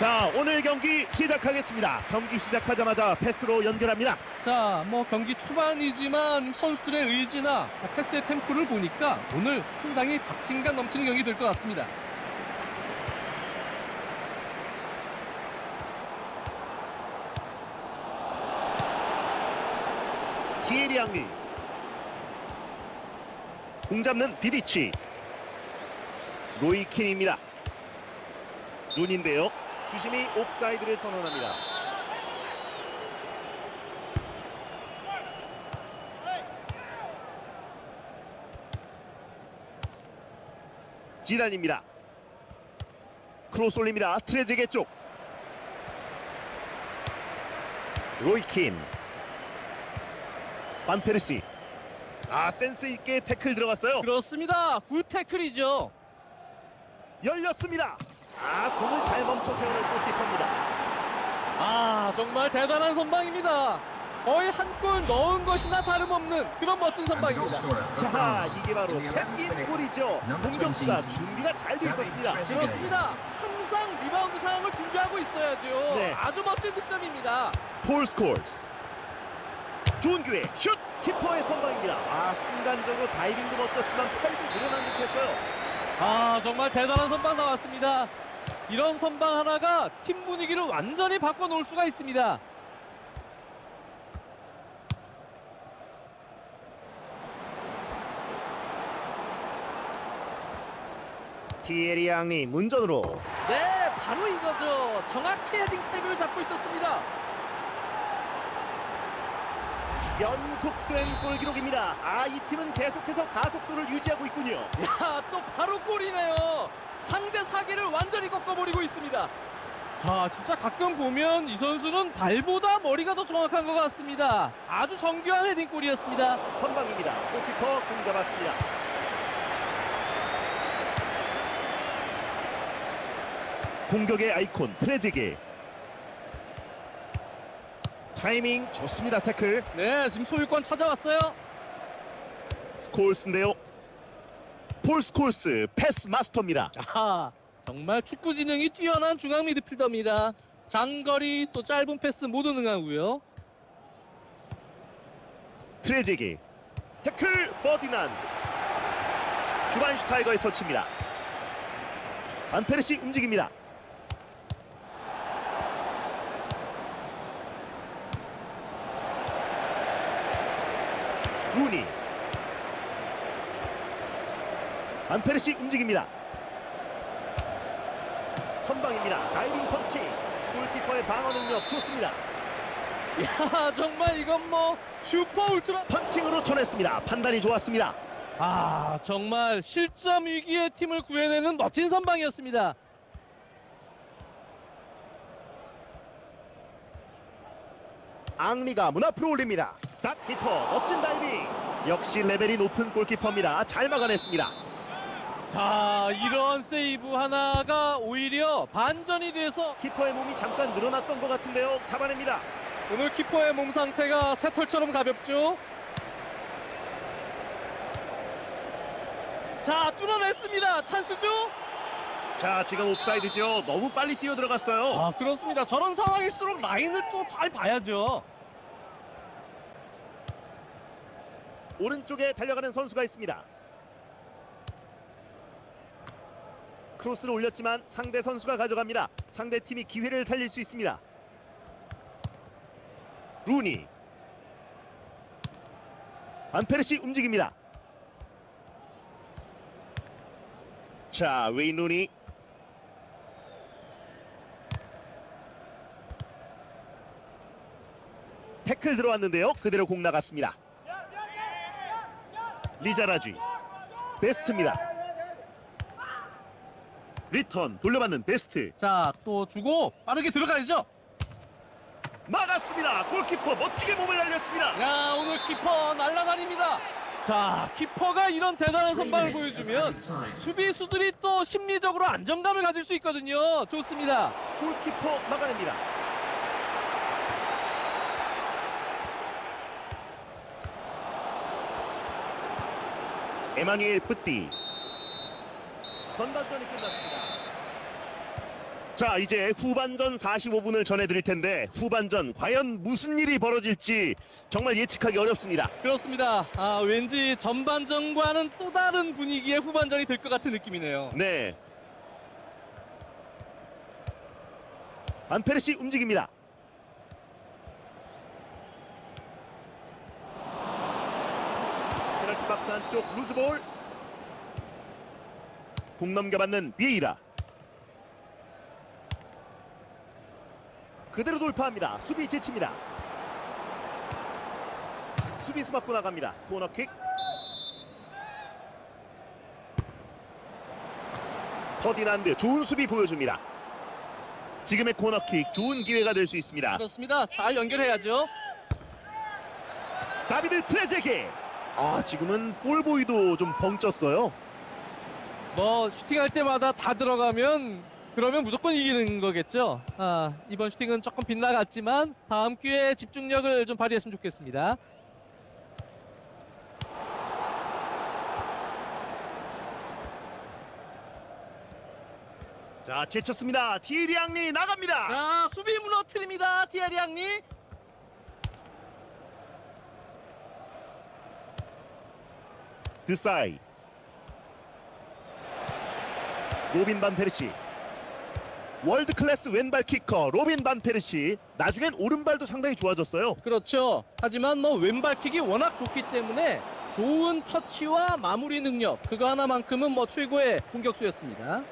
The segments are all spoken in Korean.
자 오늘 경기 시작하겠습니다. 경기 시작하자마자 패스로 연결합니다. 자, 뭐 경기 초반이지만 선수들의 의지나 패스의 템포를 보니까 오늘 상당히 박진감 넘치는 경기 될 것 같습니다. 기에리 양리 공 잡는 비디치 로이 킨입니다. 눈인데요. 주심이 옵사이드를 선언합니다. 지단입니다. 크로스 올립니다. 트레제게 쪽. 로이킨. 반페르시. 아 센스 있게 태클 들어갔어요. 그렇습니다. 굿 태클이죠. 열렸습니다. 아 공을 잘 멈춰 세우는 골키퍼입니다. 아, 정말 대단한 선방입니다. 거의 한 골 넣은 것이나 다름없는 그런 멋진 선방입니다. 자 이게 바로 팬인 골이죠. 공격수가 준비가 잘 돼 있었습니다. 그렇습니다. 항상 리바운드 상황을 준비하고 있어야죠. 네. 아주 멋진 득점입니다. 폴 스콜스. 좋은 기회 슛 키퍼의 선방입니다. 아 순간적으로 다이빙도 멋졌지만 팔도 늘어난 듯했어요. 아 정말 대단한 선방 나왔습니다. 이런 선방 하나가 팀 분위기를 완전히 바꿔놓을 수가 있습니다. 티에리 양리 문전으로 네, 바로 이거죠. 정확히 헤딩 탭을 잡고 있었습니다. 연속된 골 기록입니다. 아 이 팀은 계속해서 가속도를 유지하고 있군요. 야, 또 바로 골이네요. 상대 사기를 완전히 꺾어버리고 있습니다. 자, 진짜 가끔 보면 이 선수는 발보다 머리가 더 정확한 것 같습니다. 아주 정교한 헤딩골이었습니다. 선방입니다. 골키퍼 공 잡았습니다. 공격의 아이콘 트레제게 타이밍 좋습니다 태클 네, 지금 소유권 찾아왔어요. 스콜스인데요 폴 스콜스 패스 마스터입니다. 아, 정말 축구 지능이 뛰어난 중앙 미드필더입니다. 장거리 또 짧은 패스 모두 능하고요. 트레제게 태클 퍼디난 슈반슈타이거의 터치입니다. 안페르시 움직입니다. 루니 안페르시 움직입니다 선방입니다 다이빙 펀치 골키퍼의 방어 능력 좋습니다 야, 정말 이건 뭐 슈퍼 울트라 펀칭으로 쳐냈습니다 판단이 좋았습니다 아, 정말 실점 위기의 팀을 구해내는 멋진 선방이었습니다. 앙리가 문 앞으로 올립니다. 닥 키퍼 멋진 다이빙. 역시 레벨이 높은 골키퍼입니다. 잘 막아냈습니다. 자, 이런 세이브 하나가 오히려 반전이 돼서 키퍼의 몸이 잠깐 늘어났던 것 같은데요. 잡아냅니다. 오늘 키퍼의 몸 상태가 새털처럼 가볍죠. 자, 뚫어냈습니다. 찬스죠? 자, 지금 옵사이드죠. 너무 빨리 뛰어 들어갔어요. 아, 그렇습니다. 저런 상황일수록 라인을 또 잘 봐야죠. 오른쪽에 달려가는 선수가 있습니다. 크로스를 올렸지만 상대 선수가 가져갑니다. 상대 팀이 기회를 살릴 수 있습니다. 루니. 안페르시 움직입니다. 자, 웨인 루니. 태클 들어왔는데요. 그대로 공 나갔습니다. 리자라쥐 베스트입니다. 리턴 돌려받는 베스트 자, 또 주고 빠르게 들어가야죠. 막았습니다. 골키퍼 멋지게 몸을 날렸습니다. 야, 오늘 키퍼 날라다닙니다. 자, 키퍼가 이런 대단한 선방을 보여주면 수비수들이 또 심리적으로 안정감을 가질 수 있거든요. 좋습니다. 골키퍼 막아냅니다. 에마니엘 뿌띠 전반전이 끝났습니다. 자 이제 후반전 45분을 전해드릴 텐데 후반전 과연 무슨 일이 벌어질지 정말 예측하기 어렵습니다. 그렇습니다. 아, 왠지 전반전과는 또 다른 분위기의 후반전이 될 것 같은 느낌이네요. 네. 반페르시 움직입니다. 페널티 박스 안쪽 루즈볼. 공 넘겨받는 비에이라. 그대로 돌파합니다. 수비 제칩니다. 수비수 맞고 나갑니다. 코너킥. 퍼디난드 좋은 수비 보여줍니다. 지금의 코너킥 좋은 기회가 될 수 있습니다. 그렇습니다. 잘 연결해야죠. 다비드 트레제게. 아 지금은 볼보이도 좀 벙쪘어요. 뭐 슈팅할 때마다 다 들어가면 그러면 무조건 이기는 거겠죠. 아, 이번 슈팅은 조금 빗나갔지만 다음 기회에 집중력을 좀 발휘했으면 좋겠습니다. 자 제쳤습니다. 티에리 앙리 나갑니다. 자, 수비 무너뜨립니다. 티아리 양리. 드사이. 로빈 반 페르시. 월드 클래스 왼발 키커 로빈 반 페르시. 나중엔 오른발도 상당히 좋아졌어요. 그렇죠. 하지만 뭐 왼발킥이 워낙 좋기 때문에 좋은 터치와 마무리 능력 그거 하나만큼은 뭐 최고의 공격수였습니다.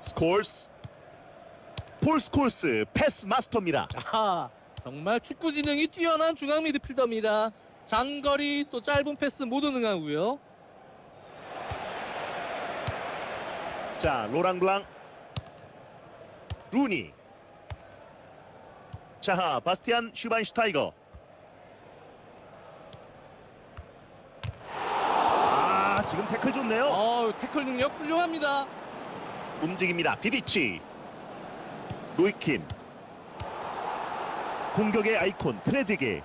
스콜스. 폴 스콜스 패스 마스터입니다. 아, 정말 축구 지능이 뛰어난 중앙 미드필더입니다. 장거리 또 짧은 패스 모두 능하고요. 자 로랑 블랑. 루니. 자 바스티안 슈바인슈타이거. 아 지금 태클 좋네요. 어, 태클 능력 훌륭합니다. 움직입니다. 비디치. 로이킨. 공격의 아이콘 트레제게.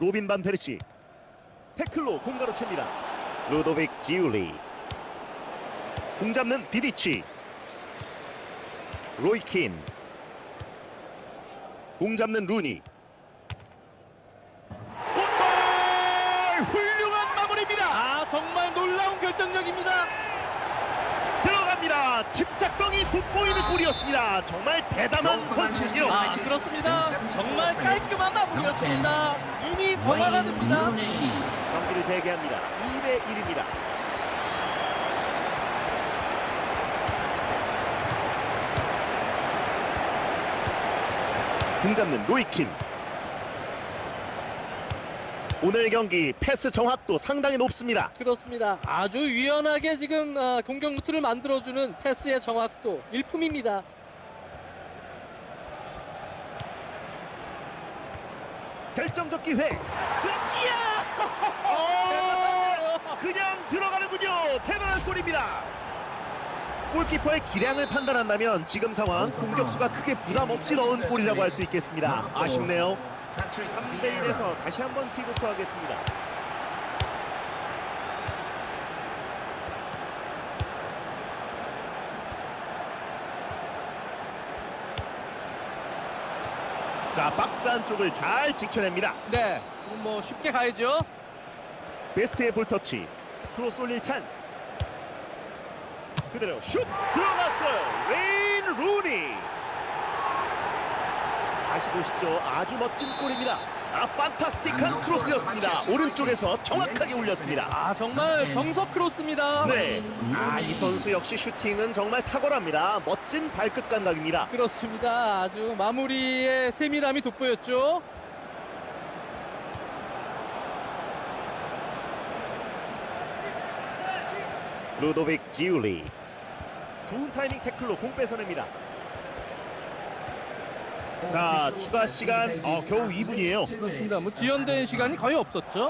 로빈 반 페르시. 태클로 공가로 챕니다. 루도빅 지울리 공 잡는 비디치 로이킨 공 잡는 루니 골 훌륭한 마무리입니다 아, 정말 놀라운 결정력입니다. 들어갑니다. 집착성이 돋보이는 골이었습니다. 정말 대단한 선수군요. 아, 그렇습니다. 정말 깔끔한 마무리였습니다. 인이 더 나가됩니다. 경기를 재개합니다. 2대 1입니다. 공 잡는 로이킨. 오늘 경기 패스 정확도 상당히 높습니다. 그렇습니다. 아주 유연하게 지금 아, 공격 루트를 만들어주는 패스의 정확도 일품입니다. 결정적 기회. 드- 이야! 어, 그냥 들어가는군요. 대단한 골입니다. 골키퍼의 기량을 판단한다면 지금 상황 공격수가 크게 부담 없이 넣은 골이라고 할 수 있겠습니다. 아쉽네요. 3대 1에서 다시 한번 킥오프 하겠습니다. 자, 박스 안쪽을 잘 지켜냅니다. 네, 뭐 쉽게 가야죠. 베스트의 볼터치 크로스 올릴 찬스 그대로 슛 들어갔어요. 레인 루니. 다시 보시죠. 아주 멋진 골입니다. 아 판타스틱한 크로스였습니다. 오른쪽에서 정확하게 올렸습니다. 아 정말 정석 크로스입니다. 네 아 이 선수 역시 슈팅은 정말 탁월합니다. 멋진 발끝 감각입니다. 그렇습니다. 아주 마무리의 세밀함이 돋보였죠. 루도빅 지울리 좋은 타이밍 태클로 공 뺏어냅니다 자 추가 시간 어, 겨우 2분이에요 그렇습니다. 뭐 지연된 시간이 거의 없었죠.